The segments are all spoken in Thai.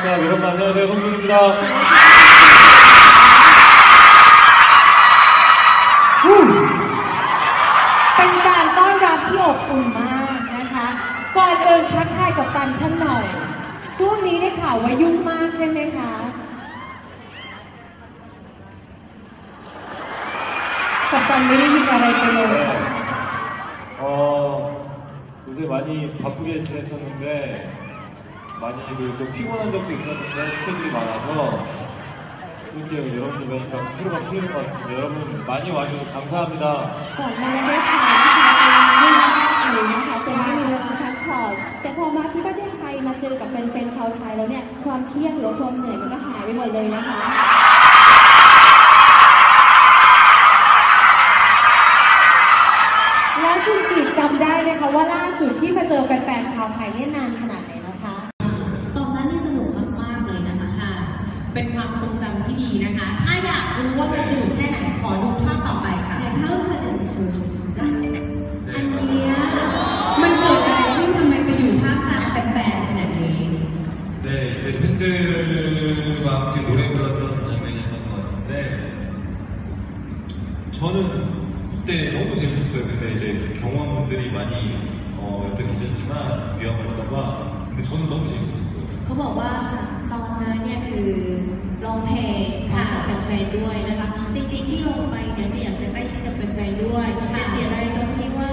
반갑습니다. เป็นการต้อนรับที่อบอุ่นมากนะคะ ก่อนอื่นทักทายกับตันท่านหน่อย ช่วงนี้ได้ข่าวว่ายุ่งมากใช่ไหมคะ กับตันไม่ได้ยินอะไรไปเลย 어, 요새 많이 바쁘게 지냈었는데, 많이들 또 피곤한 적도 있었는데, 스케줄이 많아서, 이렇게 여러분들 뵈니까 피로가 풀리는 것 같습니다. 여러분 많이 와주셔서 감사합니다. ก่อนมาได้ข่าวนะคะเป็นเรื่องมากเลยนะคะจนไม่มีเวลาพักผ่อนแต่พอมาที่ประเทศไทยมาเจอกับแฟนๆชาวไทยแล้วเนี่ยความเครียดหรือว่าความเหนื่อยมันก็หายไปหมดเลยนะคะ แล้วคุณกิจจำได้ไหมคะว่าล่าสุดที่มาเจอแฟนๆชาวไทยเนี่ยนานขนาด นาด ถ้าอยากรู้ว่ามันสนุกแค่ไหน ขอดูภาพต่อไปค่ะ 네, 다음 사진을 지워주셨습니다. อันเนี้ยมันเกิดอะไรขึ้นทำไมไปอยู่ท่ามกลางแฟนๆขนาดนี้ 네, 이제 팬들과 함께 노래 불렀던 장면이었던 것 같은데 저는 그때 너무 재밌었어요. 근데 이제 경호원분들이 많이 어, 옆에 계셨지만 위험할까봐 근데 저는 너무 재밌었어요. เขาบอกว่าตอนนั้นเนี่ยคือ ร้องเพลงค่ะกับแฟนๆด้วยนะคะ จริงๆที่ลงไปเนี่ยก็อยากจะใกล้ชิดกับแฟนๆด้วยแต่เสียดายตรงที่ว่า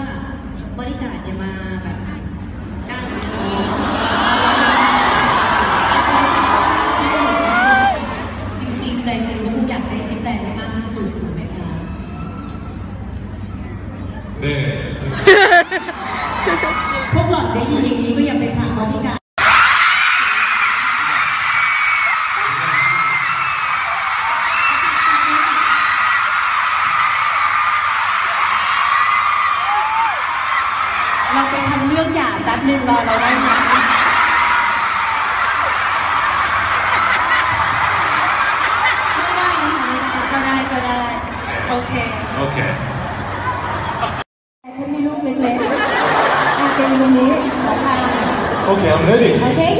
บริการเนี่ยมาแบบกั้นตรงนี้จริงๆ ใจจริงก็คงอยากได้ชิ้นแฟนมากที่สุดถูกไหมคะ 네. พวกหล่อนได้ยินอย่างนี้ก็อย่าไปผ่านบริการ ngồi lại đây nè Ok. Ok. Okay, I'm ready. Okay.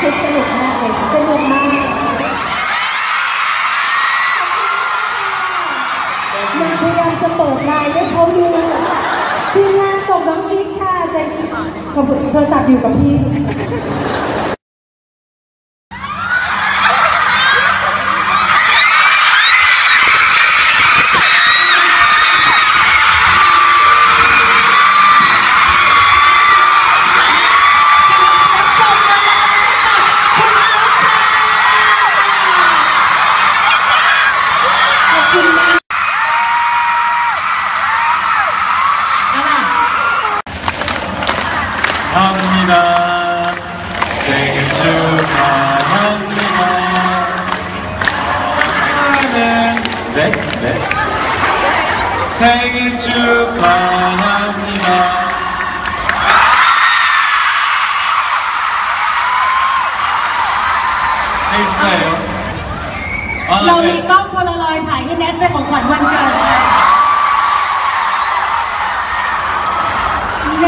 คือสนุกมากเลยสนุกมากยังพยายามจะเปิดไลน์ให้เขาดูทีมงานส่งน้องกิ๊กค่ะแต่ขอบคุณโทรศัพท์อยู่กับพี่ 생일 축하합니다. 생일 축하해요. 아, เรามี 네. กล้องโพลารอยด์ถ่ายให้แนทเป็นของขวัญวันเกิดค่ะแน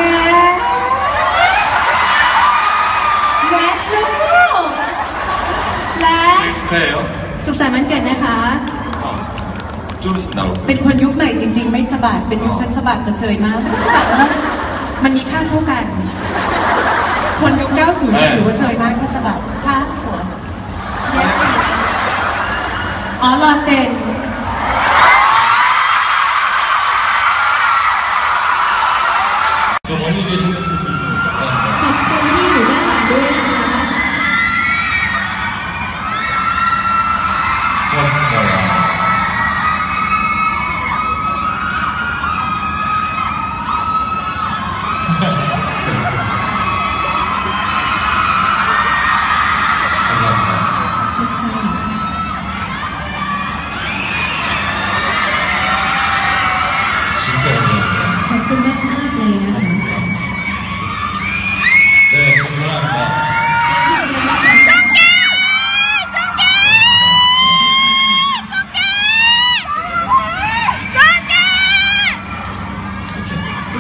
ทแนทลูกและ 생일 축하해요. สุขสันต์วันเกิดนะคะ 좀 있으면 나올 거예요. เป็นคนยุคใหม่จริง ๆ ไม่สะบัดเป็นยุคฉันสะบัดจะเฉยมากไม่สะบัดนะมันมีค่าเท่ากัน คนยุค 90เนี่ยถือว่าเฉยมากถ้าสะบัดค่ะอ๋อรอเซ็น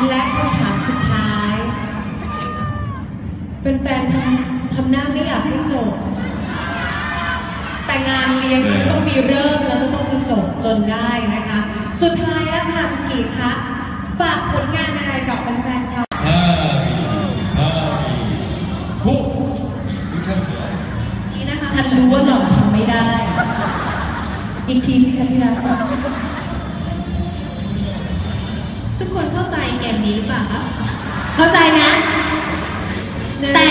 และคำถามสุดท้าย เป็นแฟนทำทำหน้าไม่อยากให้จบ แต่งานเลี้ยงมันต้องมีเริ่มแล้วก็ต้องมีจบจนได้นะคะ สุดท้ายแล้วค่ะคุณกีคะฝากผลงานอะไรกับแฟนชาว นี่นะคะ ฉันรู้ว่าหลอนทำไม่ได้ อีกทีสิคะที่รัก เข้าใจนะหนึ่งแต่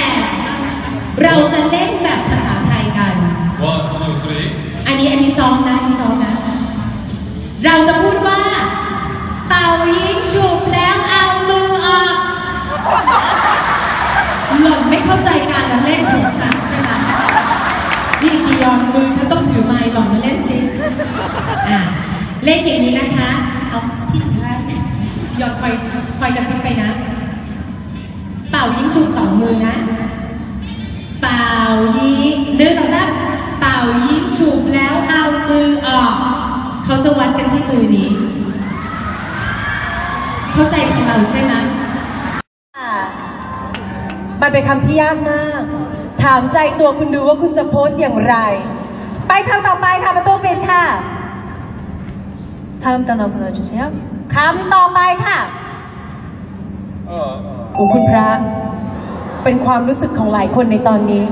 เราจะเล่นแบบภาษาไทยกัน One, two, three. อันนี้อันนี้ซ้อมนะอันนี้ซ้อมนะ เราจะพูดว่า เป่ายิงฉุบแล้วเอามือออก หล่อนไม่เข้าใจการละเล่นของฉันใช่ไหมนี่จียอนมือฉันต้องถือไม้หล่อนมาเล่นสิอะเล่นอย่างนี้นะคะ เอาที่ถือให้ยอนคอยคอยจะซิบไปนะเป่ายิงฉุบสองมือนะ เป่ายิงนึกออกนะเป่ายิงฉุบแล้วเอามือออก เขาจะวัดกันที่มือนี้ เข้าใจของเราใช่ไหม มันเป็นคำที่ยากมาก ถามใจตัวคุณดูว่าคุณจะโพสต์อย่างไร ไปคำต่อไปค่ะประตูปิดค่ะ 다음 단어 보여주세요. คำต่อไปค่ะ 어, 어. ของคุณพระ เป็นความรู้สึกของหลายคนในตอนนี้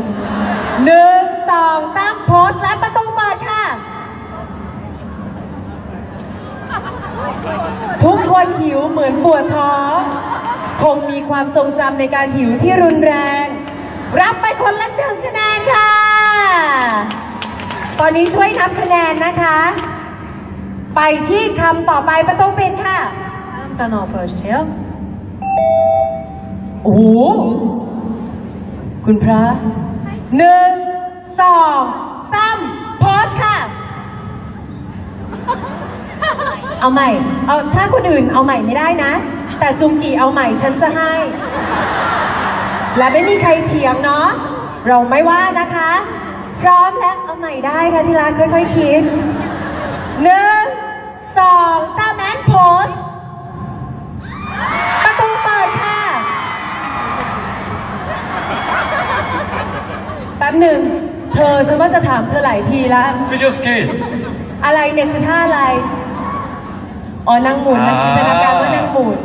หนึ่งสองสามโพสและประตูเปิดค่ะ ทุกคนหิวเหมือนปวดท้องคงมีความทรงจำในการหิวที่รุนแรง รับไปคนละหนึ่งคะแนนค่ะ ตอนนี้ช่วยนับคะแนนนะคะ ไปที่คำต่อไปประตูเป็นค่ะคำต่อไปเชียว อ้โหคุณพระหนึ่งสองสามโพสค่ะ เอาใหม่ เอาถ้าคนอื่นเอาใหม่ไม่ได้นะ แต่จุงกีเอาใหม่ฉันจะให้ และไม่มีใครเถียงเนาะเราไม่ว่านะคะ พร้อมแล้วเอาใหม่ได้ค่ะที่รักค่อยๆคิด จถามเธอหลายทีแล้ว figure skate อะไรเนี่ยคือท่าอะไร อ๋อนั่งหมุนนะจินตนาการว่านั่งหมุน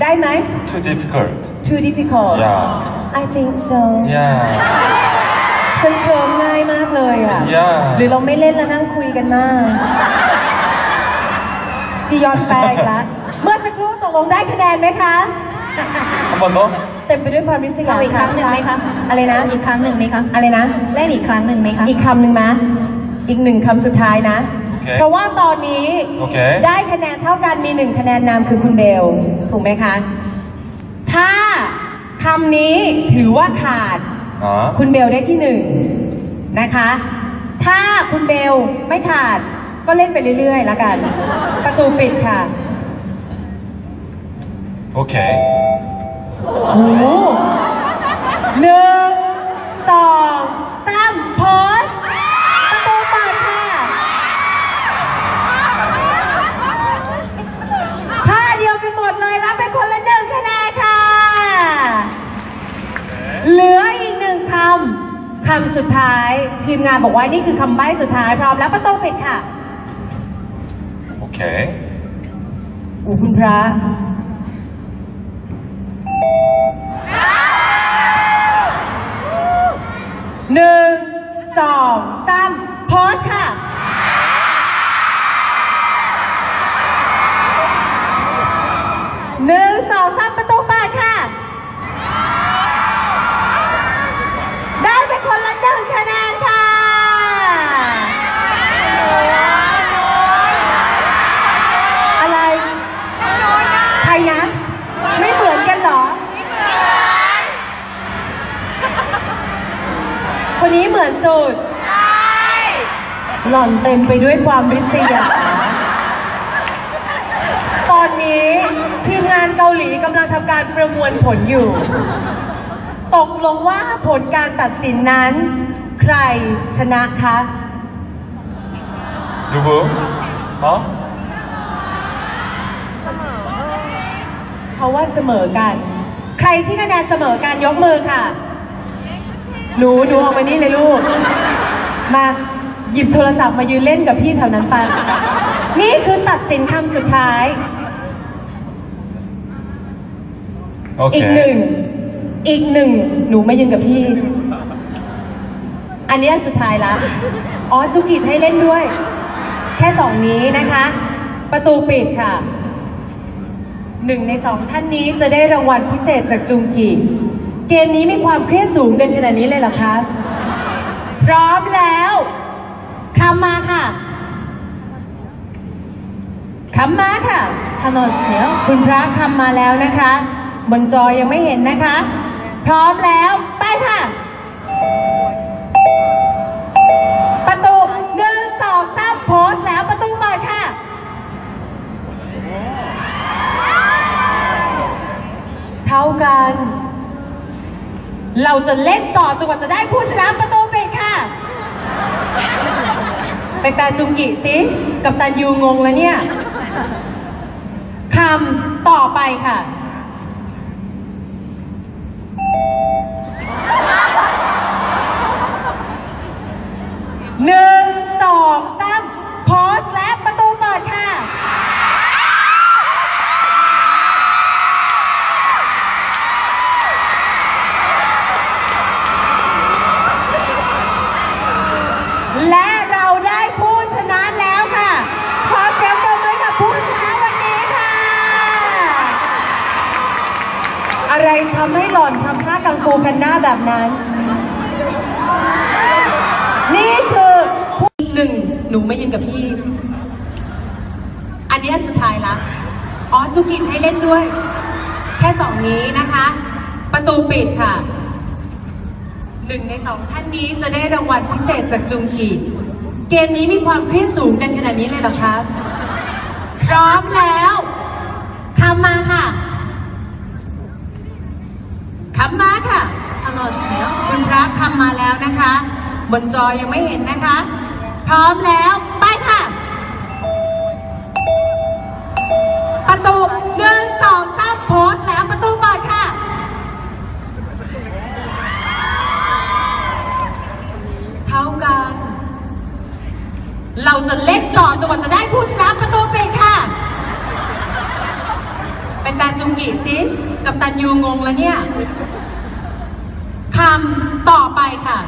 ได้ไหม too difficult too difficult yeah I think so yeah ฉันเคลิ้มง่ายมากเลยอะ yeah หรือเราไม่เล่นแล้วนั่งคุยกันมากจียอนแปลกละเมื่อสักครู่ตกลงได้คะแนนไหมคะ หมดปุ๊บเต็มไปด้วยความริษยาเอีกครั้งหนึ่งไหมคะ อะไรนะ อีกครั้งหนึ่งไหมคะ อะไรนะ เล่นอีกครั้งหนึ่งไหมคะ อีกคำหนึ่งนะอีกหนึ่งคำสุดท้ายนะ เพราะว่าตอนนี้ได้คะแนนเท่ากันมีหนึ่งคะแนนนำคือคุณเบล ถูกไหมคะ ถ้าคำนี้ถือว่าขาด คุณเบลได้ที่หนึ่งนะคะ ถ้าคุณเบลไม่ขาดก็เล่นไปเรื่อยๆแล้วกัน ประตูปิดค่ะ โอเคโอ้หนึ่งสองสามโพสประตูเปิดค่ะท่าเดียวกันหมดเลยรับไปคนละหนึ่งคะแนนค่ะ เหลืออีกหนึ่งคำคำสุดท้าย ทีมงานบอกว่านี่คือคำใบ้สุดท้ายพร้อมแล้วประตูปิดค่ะโอเคอุคุณพระ หนึ่งสองสามโพสค่ะ หนึ่งสองสามประตูเปิดค่ะ ได้ไปคนละหนึ่งคะแนนค่ะ อะไร ใครนะ ไม่เหมือนกันเหรอ คนนี้เหมือนสุด หล่อนเต็มไปด้วยความริษยา ตอนนี้ทีมงานเกาหลีกำลังทำการประมวลผลอยู่ ตกลงว่าผลการตัดสินนั้น ใครชนะคะ 누구? 어? เขาว่าเสมอกัน ใครที่คะแนนเสมอกันยกมือค่ะ หนูหนูออกมานี่เลยลูก มาหยิบโทรศัพท์มายืนเล่นกับพี่แถวนั้นไปนี่คือตัดสินคำสุดท้าย อีกหนึ่ง อีกหนึ่ง หนูมายืนกับพี่ อันนี้อันสุดท้ายละ อ๋อจุกิจะให้เล่นด้วย แค่สองนี้นะคะ ประตูปิดค่ะ หนึ่งในสองท่านนี้จะได้รางวัลพิเศษจากจุงกี เกมนี้มีความเครียดสูงกันขนาดนี้เลยเหรอคะ พร้อมแล้วคำมาค่ะคำมาค่ะถนนเสียวคุณพระคำมาแล้วนะคะ บนจอยังไม่เห็นนะคะ พร้อมแล้วไปค่ะ ประตูหนึ่งสองสามโพสแล้วประตูเปิดค่ะ เท่ากัน เราจะเล่นต่อจนกว่าจะได้ผู้ชนะประตูเป็นค่ะ ไปแปลจุงกิสิกับตันยูงงแล้วเนี่ยคำต่อไปค่ะ ทำให้หล่อนทำท่ากังฟูกันหน้าแบบนั้น นี่คือผู้หนึ่งหนูไม่ยินกับพี่ อันนี้อันสุดท้ายละอ๋อจุกิให้เล่นด้วย แค่สองนี้นะคะ ประตูปิดค่ะหนึ่งในสองท่านนี้จะได้รางวัลพิเศษจากจุงกีเกมนี้มีความเครียดสูงกันขนาดนี้เลยเหรอครับ พร้อมแล้วคำมาค่ะคำมาค่ะถนนเสียวคุณพระคำ มาแล้วนะคะ บนจอยังไม่เห็นนะคะ พร้อมแล้วไปค่ะ ประตูหนึ่งสองสามโพสแล้วประตูเปิดค่ะ เท่ากัน เราจะเล่นต่อจนกว่าจะได้ผู้ชนะประตูเปิดค่ะ เป็นแฟนจุงกีสิกับตันยูงงแล้วเนี่ยคำ ต่อไปค่ะ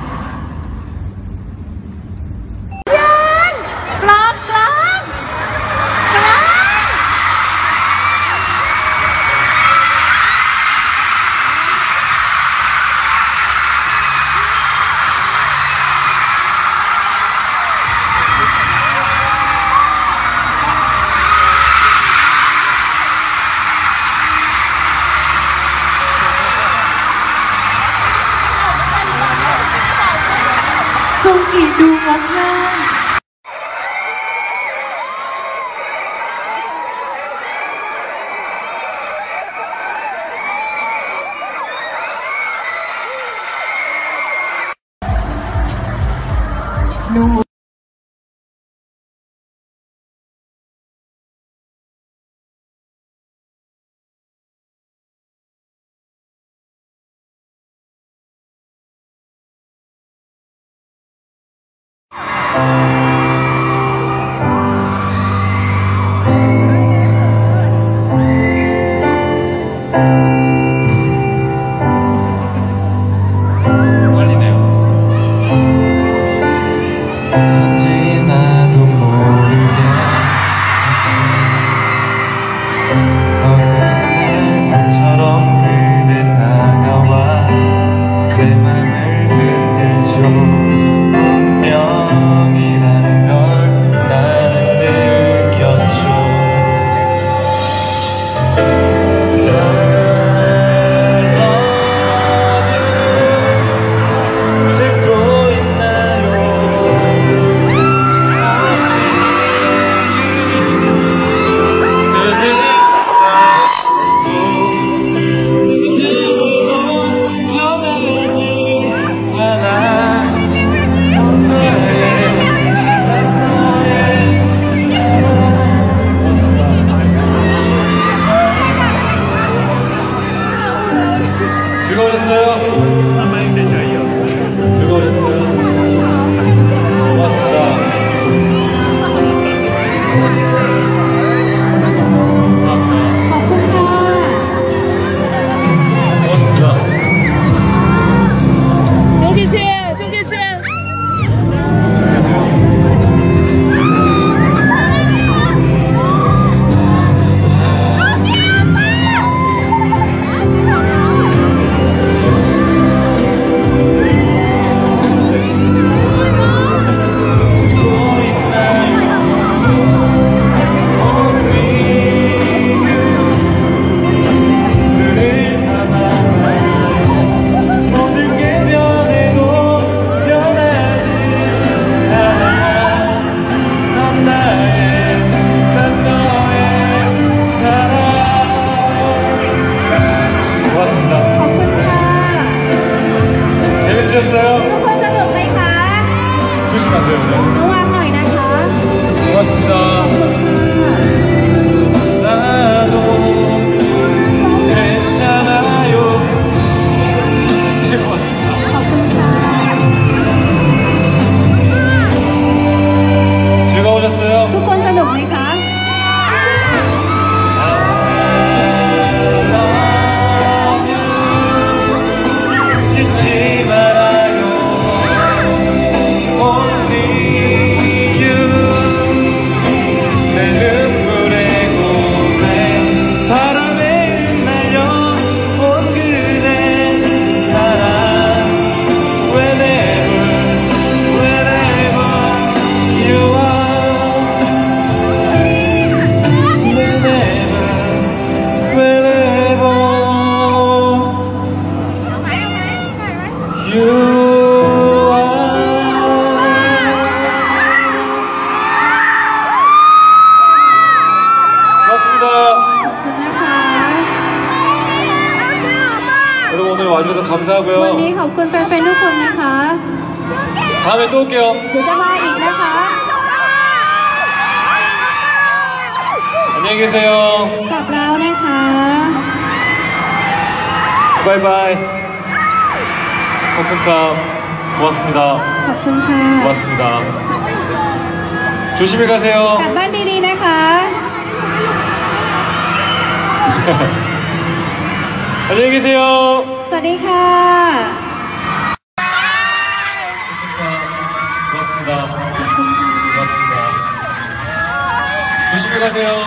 ห 와주셔서 วัน 감사하고요. นี้ขอบคุณแฟนๆทุกคนนะคะ 다음에 또 올게요. เดี๋ยวจะมาอีกนะคะ 안녕히 계세요. กลับแล้วนะคะ 바이바이. 커튼컵 고맙습니다. ขอบคุณค่ะ 고맙습니다. 조심히 กลับ 가세요. บ้านดีๆนะคะ 안녕히 계세요. สวัสดีค่ะ 고맙습니다. 고맙습니다. 조심히 가세요. กลับบ้าน